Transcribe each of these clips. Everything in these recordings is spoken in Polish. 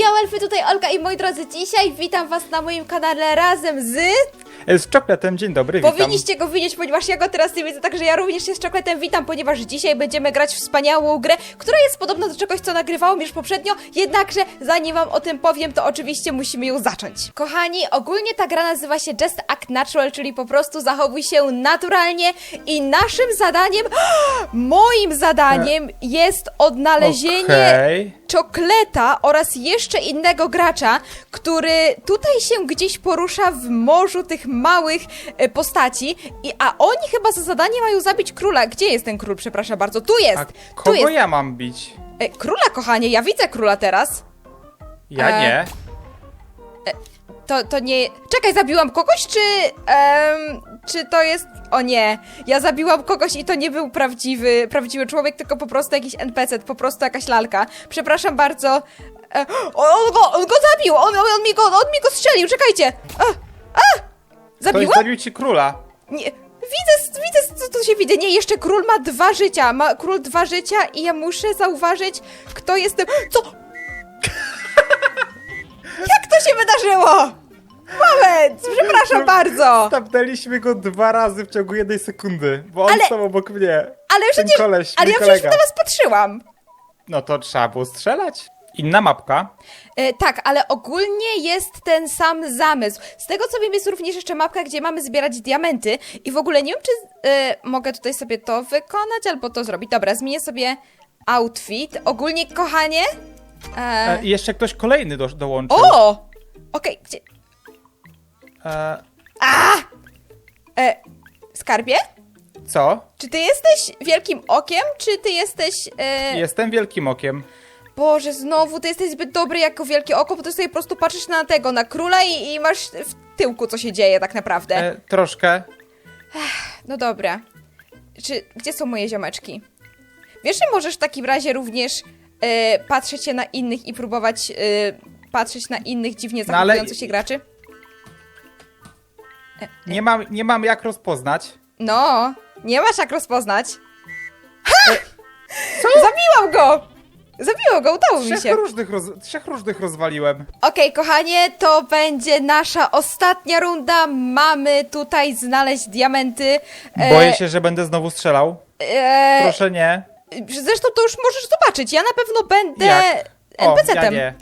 Yo, elfy, tutaj Olga i moi drodzy, dzisiaj witam was na moim kanale razem z... E, Z czokolatem, dzień dobry, witam. Powinniście go widzieć, ponieważ ja go teraz nie widzę, także ja również się z czokolatem witam, ponieważ dzisiaj będziemy grać w wspaniałą grę, która jest podobna do czegoś, co nagrywałam już poprzednio, jednakże zanim wam o tym powiem, to oczywiście musimy ją zacząć. Kochani, ogólnie ta gra nazywa się Just Act Natural, czyli po prostu zachowuj się naturalnie i naszym zadaniem, moim zadaniem jest odnalezienie Okej. Czokleta oraz jeszcze innego gracza, który tutaj się gdzieś porusza w morzu tych małych e, postaci, i, a oni chyba za zadanie mają zabić króla. Gdzie jest ten król, przepraszam bardzo? Tu jest! A tu kogo jest! ja mam bić? E, króla, kochanie, ja widzę króla teraz. Ja E, nie. To, to nie... Czekaj, zabiłam kogoś, czy... czy to jest... O nie, ja zabiłam kogoś i to nie był prawdziwy, prawdziwy człowiek, tylko po prostu jakiś NPC, po prostu jakaś lalka. Przepraszam bardzo. E, on, on, go, on go zabił! On, on, on, mi go, on mi go strzelił, czekajcie! A, a! Ktoś Zabiłam? zabił ci króla. Nie, widzę, widzę, co tu się widzę. Nie, jeszcze król ma dwa życia. Ma król dwa życia i ja muszę zauważyć, kto jest tym... Co? Jak to się wydarzyło? Moment, przepraszam bardzo. Stapnęliśmy go dwa razy w ciągu jednej sekundy, bo on Ale- stał obok mnie. Ale Ten przecież, koleś, ale mój ja przecież kolega. na was patrzyłam. No to trzeba było strzelać. Inna mapka. E, tak, ale ogólnie jest ten sam zamysł. Z tego co wiem, jest również jeszcze mapka, gdzie mamy zbierać diamenty i w ogóle nie wiem, czy e, mogę tutaj sobie to wykonać albo to zrobić. Dobra, zmienię sobie outfit. Ogólnie, kochanie... E, E, I jeszcze ktoś kolejny do, dołączył. o! Okej, gdzie... E, E, skarbie? co? Czy ty jesteś wielkim okiem, czy ty jesteś... E, Jestem wielkim okiem. Boże, znowu, ty jesteś zbyt dobry jako wielkie oko, bo ty sobie po prostu patrzysz na tego, na króla i, i masz w tyłku, co się dzieje tak naprawdę. E, troszkę. No dobra. Czy, gdzie są moje ziomeczki? Wiesz, że możesz w takim razie również e, patrzeć się na innych i próbować e, patrzeć na innych dziwnie No ale- zachowujących się graczy? Nie mam, nie mam jak rozpoznać. No, nie masz jak rozpoznać. Ha! Zabiłam go! Zabiłam go, udało mi Trzech się. różnych, roz, trzech różnych rozwaliłem. Okej, kochanie, to będzie nasza ostatnia runda. Mamy tutaj znaleźć diamenty. E, Boję się, że będę znowu strzelał. e, Proszę nie. Zresztą to już możesz zobaczyć. Ja na pewno będę Jak? O, ja NPC-tem. nie.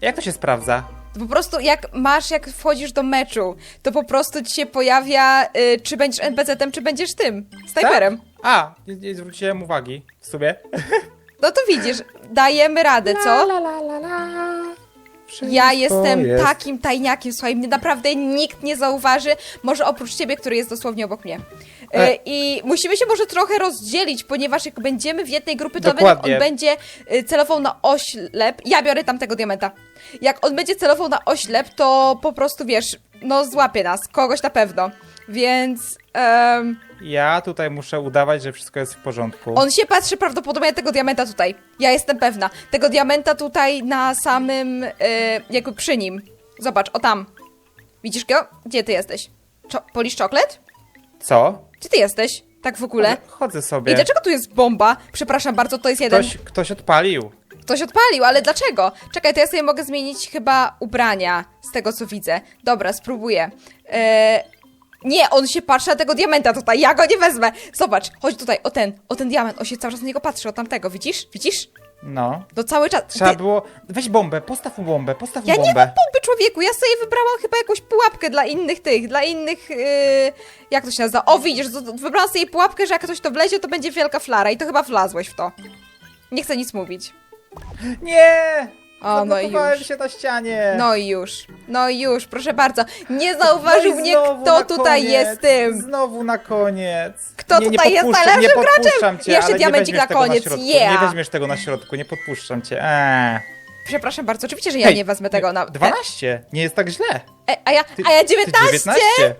Jak to się sprawdza? Po prostu jak masz, jak wchodzisz do meczu, to po prostu ci się pojawia, y, czy będziesz NPC-tem, czy będziesz tym, snajperem. Tak? A, nie, nie zwróciłem uwagi. W sumie. No to widzisz, dajemy radę, co? Ja jestem jest. takim tajniakiem, słuchaj, mnie naprawdę nikt nie zauważy, może oprócz ciebie, który jest dosłownie obok mnie. E, E. I musimy się może trochę rozdzielić, ponieważ jak będziemy w jednej grupie, to Dokładnie. on będzie y, celował na oślep. Ja biorę tamtego diamenta. Jak on będzie celował na oślep, to po prostu wiesz, no złapie nas, kogoś na pewno. Więc em, Ja tutaj muszę udawać, że wszystko jest w porządku. on się patrzy prawdopodobnie na tego diamenta tutaj. Ja jestem pewna. Tego diamenta tutaj na samym, y, jakby przy nim. Zobacz, o tam. Widzisz go? Gdzie ty jesteś? Czo polisz czoklet? Co? Gdzie ty jesteś? Tak w ogóle? Chodzę sobie. I dlaczego tu jest bomba? Przepraszam bardzo, to jest jeden. Ktoś, ktoś odpalił. Ktoś odpalił, ale dlaczego? Czekaj, to ja sobie mogę zmienić chyba ubrania, z tego co widzę. Dobra, spróbuję. Eee, nie, on się patrzy na tego diamenta tutaj, ja go nie wezmę. Zobacz, chodź tutaj, o ten, o ten diament, on się cały czas na niego patrzy, o tamtego, widzisz? Widzisz? No. No cały czas. Trzeba Ty- było... Weź bombę, postaw mu bombę, postaw mu Ja nie bombę. mam bomby, człowieku, ja sobie wybrałam chyba jakąś pułapkę dla innych tych, dla innych, yy, jak to się nazywa? O, widzisz, wybrałam sobie pułapkę, że jak ktoś to wlezie, to będzie wielka flara i to chyba wlazłeś w to. Nie chcę nic mówić. Nie! O, no i Zablokowałem już. się na ścianie. No i już, no i już, proszę bardzo. Nie zauważył No i mnie, znowu kto na tutaj koniec. jest tym. Znowu na koniec. Kto nie, tutaj nie jest podpuszczam- najlepszym nie podpuszczam Cię, Jeszcze ale diamencik nie weźmiesz na tego koniec, na środku. yeah. Nie weźmiesz tego na środku, nie podpuszczam Cię. Eee. Przepraszam bardzo, oczywiście, że ja Hej, nie wezmę tego na... 12. Nie jest tak źle. E, a ja, Ty, a ja ty 19? 19.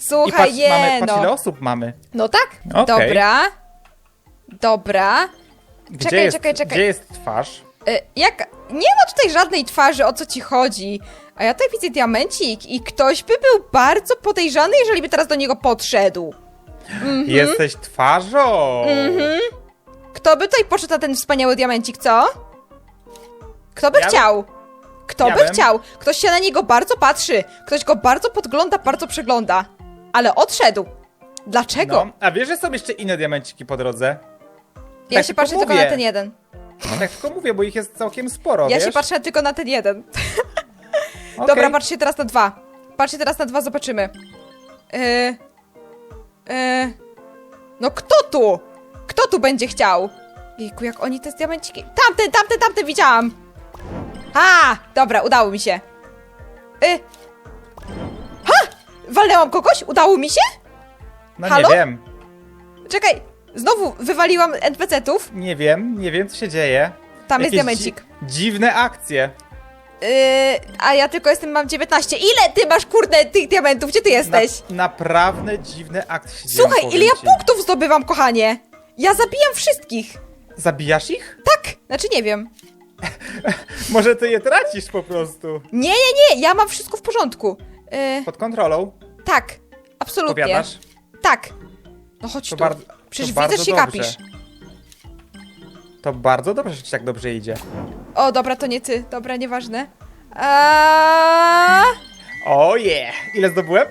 I Słuchaj, patrz, nie, mamy, patrz ile no. osób mamy. No tak, Okej. dobra. Dobra. Gdzie Czekaj, jest, czekaj, czekaj. Gdzie jest twarz? E, jak... Nie ma tutaj żadnej twarzy, o co ci chodzi. A ja tutaj widzę diamencik i ktoś by był bardzo podejrzany, jeżeli by teraz do niego podszedł. Mhm. Jesteś twarzą. Kto by tutaj poszedł na ten wspaniały diamencik, co? Kto by Ja bym- chciał? Kto Ja by bym. chciał? Ktoś się na niego bardzo patrzy. Ktoś go bardzo podgląda, bardzo przegląda. Ale odszedł. Dlaczego? No, a wiesz, że są jeszcze inne diamenciki po drodze? ja tak się tylko patrzę tylko mówię. na ten jeden. Tak tylko mówię, bo ich jest całkiem sporo, Ja wiesz? się patrzę tylko na ten jeden. Okej. Dobra, patrzcie teraz na dwa. Patrzcie teraz na dwa, zobaczymy. Yy, yy, no kto tu? Kto tu będzie chciał? Jejku, jak oni te diamenciki... Tamten, tamten, tamten widziałam! A, dobra, udało mi się. Yy. Ha! Walnęłam kogoś? Udało mi się? No Halo? nie wiem. Czekaj, znowu wywaliłam NPC-tów. Nie wiem, nie wiem co się dzieje. Tam jest Jakieś diamencik. Dzi dziwne akcje. Yy, a ja tylko jestem, mam 19. Ile ty masz, kurde, tych diamentów? Gdzie ty jesteś? Na, naprawdę dziwne akcje się dzieją, Słuchaj, powiem ile ja ci. punktów zdobywam, kochanie! Ja zabijam wszystkich! Zabijasz ich? Tak! Znaczy nie wiem. Może ty je tracisz po prostu. Nie, nie, nie! Ja mam wszystko w porządku. Yy, Pod kontrolą, tak. Absolutnie. powiadasz? Tak. No chodź To tu. bardzo- Przecież widzę, że się dobrze. kapisz. To bardzo dobrze, że ci tak dobrze idzie. O, dobra, to nie ty. Dobra, nieważne. Eee, O je! Ile zdobyłem?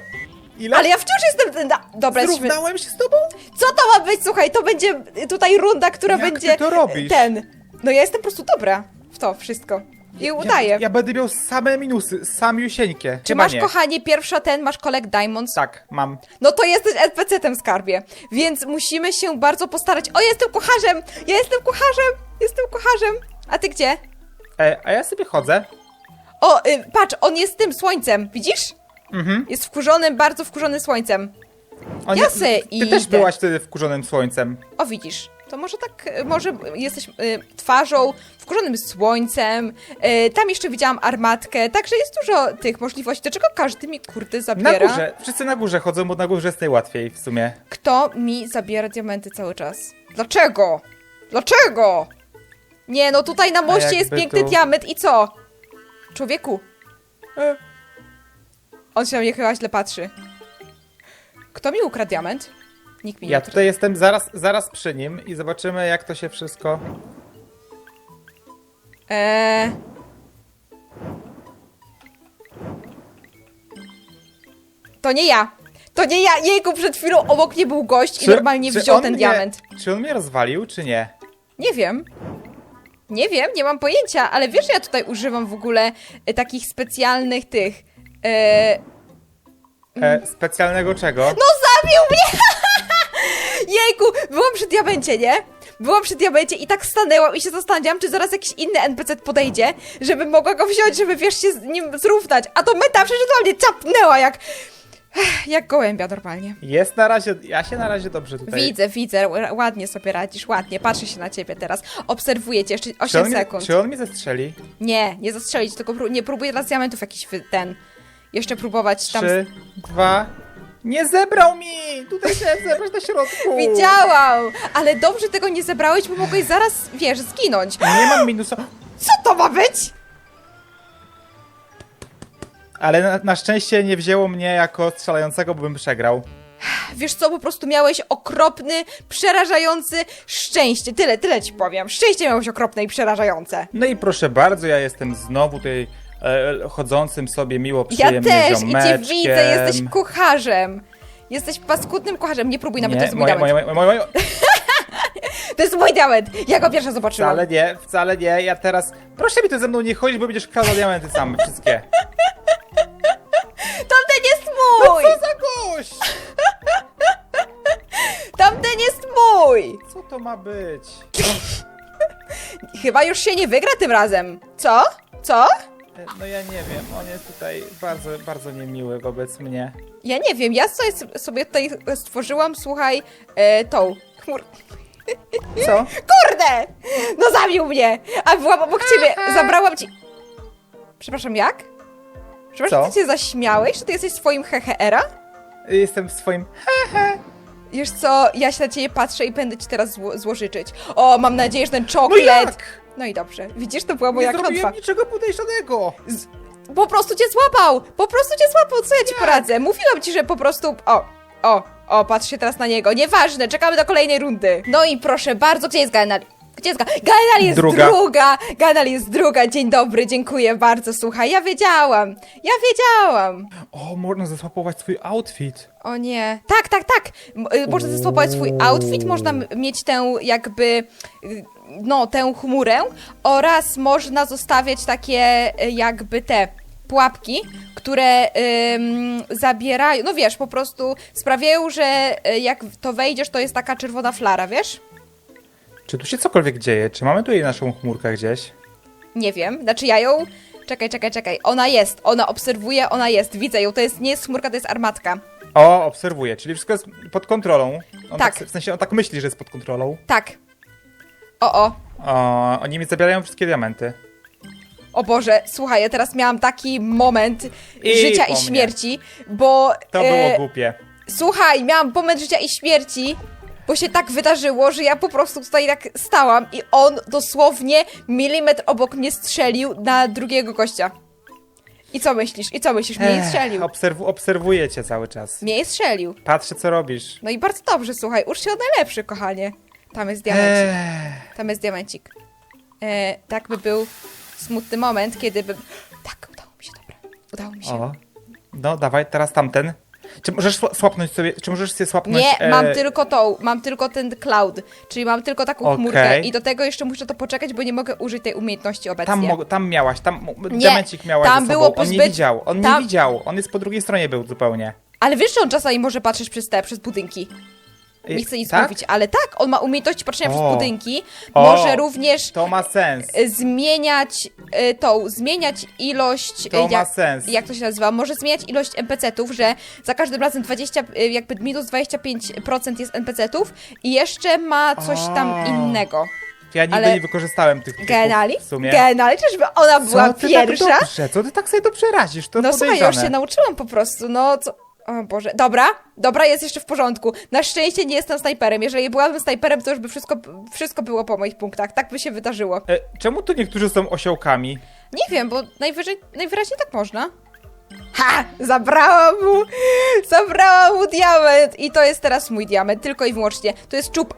Ile? ale ja wciąż jestem... Da, dobra, jesteśmy... Zrównałem się z tobą? Co to ma być? Słuchaj, to będzie tutaj runda, która Jak ty będzie... to robisz? Ten. No ja jestem po prostu dobra w to wszystko. I udaję. Ja, ja będę miał same minusy, samiusieńkie. Czy Chyba masz, nie. kochanie, pierwsza ten, masz collect diamonds? Tak, mam. No to jesteś NPC-tem, skarbie. Więc musimy się bardzo postarać. O, jestem kucharzem! Ja jestem kucharzem! Jestem kucharzem! A ty gdzie? E, a ja sobie chodzę. O, y, patrz, on jest tym słońcem, widzisz? Mhm. Jest wkurzonym, bardzo wkurzonym słońcem. O, Ja nie, se Ty idę. też byłaś wtedy wkurzonym słońcem. O, widzisz. To może tak, y, może jesteś y, twarzą, wkurzonym słońcem. Y, tam jeszcze widziałam armatkę, także jest dużo tych możliwości. Dlaczego każdy mi kurde Na zabiera? górze. Wszyscy na górze chodzą, bo na górze jest najłatwiej w sumie. Kto mi zabiera diamenty cały czas? Dlaczego? Dlaczego? Nie, no tutaj na moście jest piękny tu- diament i co? Człowieku. E. On się na mnie chyba źle patrzy. Kto mi ukradł diament? Nikt mi nie Ja tutaj jestem zaraz, zaraz przy nim i zobaczymy jak to się wszystko... Eee... To nie ja. To nie ja. Jejku, przed chwilą obok mnie był gość i normalnie wziął on ten mnie, diament. Czy on mnie rozwalił, czy nie? Nie wiem. Nie wiem, nie mam pojęcia, ale wiesz, że ja tutaj używam w ogóle e, takich specjalnych tych. E, E, specjalnego czego? no zabił mnie! Jejku, byłam przy diamencie, nie? Byłam przy diamencie i tak stanęłam i się zastanawiałam, czy zaraz jakiś inny NPC podejdzie, żebym mogła go wziąć, żeby wiesz się z nim zrównać. A to meta przeszedł mnie czapnęła jak. Jak gołębia normalnie. Jest na razie, ja się na razie dobrze tutaj... Widzę, widzę, ładnie sobie radzisz, ładnie. Patrzę się na ciebie teraz. Obserwuję cię jeszcze Czy 8 on, mnie, sekund. czy on mnie zestrzeli? Nie, nie zastrzelić, tylko pró- nie próbuję teraz diamentów jakiś ten. Jeszcze próbować tam. Trzy, dwa... Nie zebrał mi! Tutaj chciałem zebrać na środku! Widziałam! Ale dobrze tego nie zebrałeś, bo mogłeś zaraz, wiesz, zginąć. Nie mam minusa... Co to ma być? Ale na, na szczęście nie wzięło mnie jako strzelającego, bo bym przegrał. Wiesz co, po prostu miałeś okropny, przerażający szczęście. Tyle, tyle ci powiem. Szczęście miałeś okropne i przerażające. No i proszę bardzo, ja jestem znowu tutaj chodzącym sobie miło, Ja przyjemnie też i cię ziomeczkiem. widzę, jesteś kucharzem. Jesteś paskudnym kucharzem. Nie próbuj nawet, to Nie, jest mój moje, diament. moje, moje, moje, To jest mój diament. Ja go pierwsza zobaczyłam. Wcale nie, wcale nie, ja teraz... Proszę mi tu ze mną nie chodzić, bo będziesz kradł diamenty same, wszystkie. Tamten jest mój! Co za gość? Tamten jest mój! Co to ma być? Chyba już się nie wygra tym razem. Co? Co? E, No ja nie wiem, on jest tutaj bardzo, bardzo niemiły wobec mnie. Ja nie wiem, ja sobie, sobie tutaj stworzyłam, słuchaj, e, tą chmur... Co? Kurde! No zabił mnie! A byłam obok ciebie, zabrałam ci... Przepraszam, jak? Przepraszam, Co? ty cię zaśmiałeś, że ty jesteś swoim heheera? Jestem w swoim... Wiesz co, ja się na ciebie patrzę i będę ci teraz zło złożyczyć. O, mam nadzieję, że ten No czoklet... jak? No i dobrze, widzisz, to była moja nie zrobiłem klątwa. niczego podejrzanego! Po prostu cię złapał! Po prostu cię złapał, co ja ci poradzę? Mówiłam ci, że po prostu... O, o, o, patrz się teraz na niego. Nieważne, czekamy do kolejnej rundy. No i proszę bardzo, gdzie jest? Gdzie jest Ga- Gaenal jest Druga. druga. Gaenal jest druga. Dzień dobry, dziękuję bardzo. Słuchaj, ja wiedziałam. Ja wiedziałam. O, można zaswapować swój outfit. O nie. Tak, tak, tak. M- y, Można zeswapować swój outfit, można m- mieć tę jakby, y, no, tę chmurę oraz można zostawiać takie y, jakby te pułapki, które ym, zabierają, no wiesz, po prostu sprawiają, że y, jak w to wejdziesz, to jest taka czerwona flara, wiesz? Czy tu się cokolwiek dzieje? Czy mamy tutaj naszą chmurkę gdzieś? Nie wiem, znaczy ja ją... Czekaj, czekaj, czekaj. Ona jest, ona obserwuje, ona jest, widzę ją. To jest, nie jest chmurka, to jest armatka. O, obserwuję, czyli wszystko jest pod kontrolą. On Tak. W sensie on tak myśli, że jest pod kontrolą. Tak. O, o. O, oni mi zabierają wszystkie diamenty. O Boże, słuchaj, ja teraz miałam taki moment I życia po i mnie. śmierci, bo... To e, było głupie. Słuchaj, miałam moment życia i śmierci, bo się tak wydarzyło, że ja po prostu tutaj tak stałam i on dosłownie milimetr obok mnie strzelił na drugiego gościa. I co myślisz? I co myślisz? Mnie nie strzelił. obserw obserwuję cię cały czas. Mnie nie strzelił. Patrzę, co robisz. No i bardzo dobrze, słuchaj, ucz się od najlepszych, kochanie. Tam jest diamencik. Eee, Tam jest diamencik. E, tak by był smutny moment, kiedy bym... Tak, udało mi się, dobra. Udało mi się. o. No, dawaj, teraz tamten. Czy możesz słapnąć sobie, czy możesz sobie słapnąć... Nie, e, mam tylko tą, mam tylko ten cloud, czyli mam tylko taką Okej. chmurkę i do tego jeszcze muszę to poczekać, bo nie mogę użyć tej umiejętności obecnie. Tam, mo- tam miałaś, tam Nie, diamencik miałaś tam ze było sobą. On nie pozbyt- widział, on tam- nie widział. On jest po drugiej stronie był zupełnie. Ale wiesz, że on czasami może patrzeć przez te, przez budynki. Nie chcę nic tak? mówić, ale tak, on ma umiejętności patrzenia przez O. budynki, O. może również To ma sens. y, zmieniać y, tą, zmieniać ilość... To ma jak, sens. Jak to się nazywa? Może zmieniać ilość NPC-ów, że za każdym razem 20, y, jakby minus 25% jest NPC-ów i jeszcze ma coś tam O. innego. Ja nigdy ale- nie wykorzystałem tych Genali? w sumie. Genali? Czyżby ona była Co ty pierwsza? tak dobrze? Co ty tak sobie dobrze radzisz? To No słuchaj, ja już się nauczyłam po prostu, no co... O Boże, dobra, dobra, jest jeszcze w porządku. Na szczęście nie jestem snajperem. Jeżeli byłabym snajperem, to już by wszystko, wszystko było po moich punktach. Tak by się wydarzyło. E, czemu tu niektórzy są osiołkami? Nie wiem, bo najwyżej, najwyraźniej tak można. Ha! Zabrałam mu, zabrałam mu diament i to jest teraz mój diament, tylko i wyłącznie. To jest czub.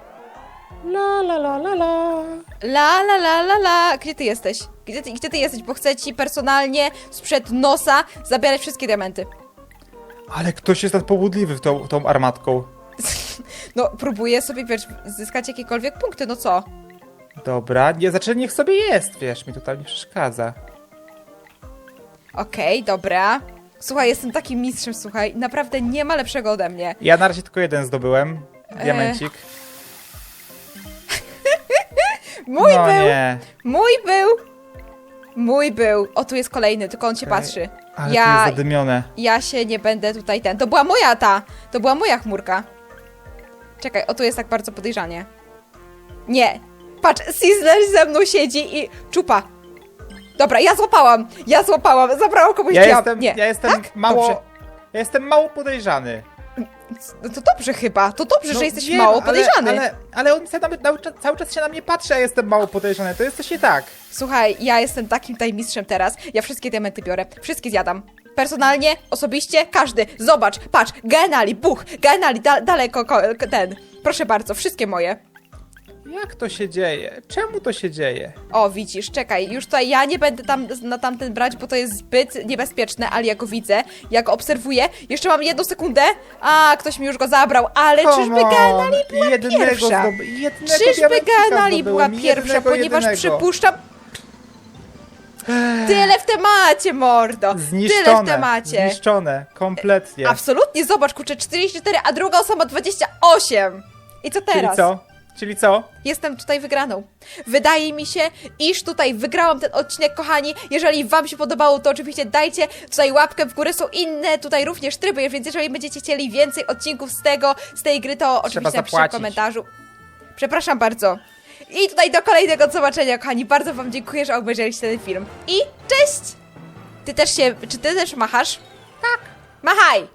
La la la la la. La la la la la. Gdzie ty jesteś? Gdzie ty, gdzie ty jesteś? Bo chcę ci personalnie sprzed nosa zabierać wszystkie diamenty. Ale ktoś jest nadpobudliwy tą, tą armatką. No, próbuję sobie, wiesz, zyskać jakiekolwiek punkty, no co? Dobra, nie, znaczy niech sobie jest, wiesz, mi to tam nie przeszkadza. Okej, dobra. Słuchaj, jestem takim mistrzem, słuchaj. Naprawdę nie ma lepszego ode mnie. Ja na razie tylko jeden zdobyłem. Diamencik. Mój no był! nie. Mój był! Mój był. O, tu jest kolejny, tylko on się Okej. patrzy. Ale to ja, jest zadymione. ja się nie będę tutaj ten. To była moja ta! To była moja chmurka. Czekaj, o tu jest tak bardzo podejrzanie. Nie. Patrz, Sizzler ze mną siedzi i czupa. Dobra, ja złapałam. Ja złapałam. Zabrałam komuś Ja jestem, Nie. ja jestem Tak? mało... Dobrze. Ja jestem mało podejrzany. No to dobrze chyba. To dobrze, że jesteś wiem, mało podejrzany. Ale, ale, ale on cały, cały, czas- cały czas się na mnie patrzy, a jestem mało podejrzany. To jest coś nie tak. Słuchaj, ja jestem takim mistrzem teraz. Ja wszystkie diamenty biorę. Wszystkie zjadam. Personalnie, osobiście, każdy. Zobacz, patrz, genali, buch, genali, da daleko, ko ten. Proszę bardzo, wszystkie moje. Jak to się dzieje? Czemu to się dzieje? O, widzisz, czekaj, już tutaj ja nie będę tam na tamten brać, bo to jest zbyt niebezpieczne, ale ja go widzę, ja go obserwuję. Jeszcze mam jedną sekundę. A, ktoś mi już go zabrał, ale Come czyżby on. genali była jednego pierwsza? zdoby- jednego Czyżby diamencika genali była zdobyłem, pierwsza, jednego, ponieważ jedynego. przypuszczam... Tyle w temacie, mordo! Tyle w temacie. zniszczone, kompletnie. Absolutnie, zobacz, kurczę, 44, a druga osoba 28. I co teraz? Czyli co? Czyli co? Jestem tutaj wygraną. Wydaje mi się, iż tutaj wygrałam ten odcinek, kochani. Jeżeli wam się podobało, to oczywiście dajcie tutaj łapkę w górę. Są inne tutaj również tryby, więc jeżeli będziecie chcieli więcej odcinków z tego, z tej gry, to oczywiście napiszcie w zapłacić. komentarzu. Przepraszam bardzo. I tutaj do kolejnego zobaczenia, kochani. Bardzo wam dziękuję, że obejrzeliście ten film. I cześć! Ty też się, czy ty też machasz? Tak. Machaj!